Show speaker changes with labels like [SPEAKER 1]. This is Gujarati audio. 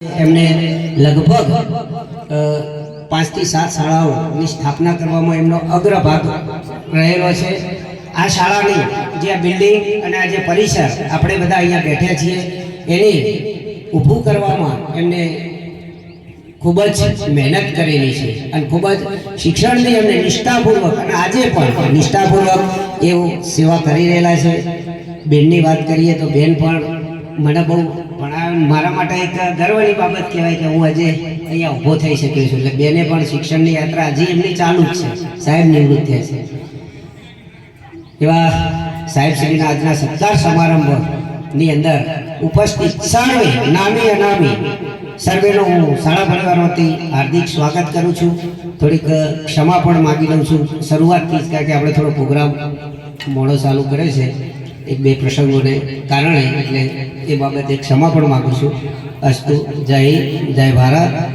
[SPEAKER 1] એમને લગભગ પાંચથી સાત શાળાઓની સ્થાપના કરવામાં એમનો અગ્રભાગ રહેલો છે. આ શાળાની જે આ બિલ્ડિંગ અને આ જે પરિસર આપણે બધા અહીંયા બેઠ્યા છીએ, એની ઊભું કરવામાં એમને ખૂબ જ મહેનત કરેલી છે અને ખૂબ જ શિક્ષણની એમને નિષ્ઠાપૂર્વક અને આજે પણ નિષ્ઠાપૂર્વક એવું સેવા કરી રહેલા છે. બેનની વાત કરીએ તો બેન પણ મને બહુ પણ મારા માટે એક ગર્વની બાબત કહેવાય કે હું આજે અહીંયા ઊભો થઈ શક્યો છું. એટલે બેને પણ શિક્ષણની યાત્રા હજી એમની ચાલુ જ છે. સાહેબ નિવૃત્ત થયા છે. એવા સાહેબ શ્રીના આજના સત્કાર સમારંભની અંદર ઉપસ્થિત સર્વે નામી અનામી સર્વેનો હું શાળા પરિવાર હાર્દિક સ્વાગત કરું છું. થોડીક ક્ષમા પણ માગી લઉં છું. શરૂઆતથી જ કારણ કે આપણે થોડો પ્રોગ્રામ મોડો ચાલુ કરે છે. એક બે પ્રસંગોને કારણે એટલે એ બાબતે ક્ષમા પણ માગું છું. અસ્તુ, જય જય ભારત.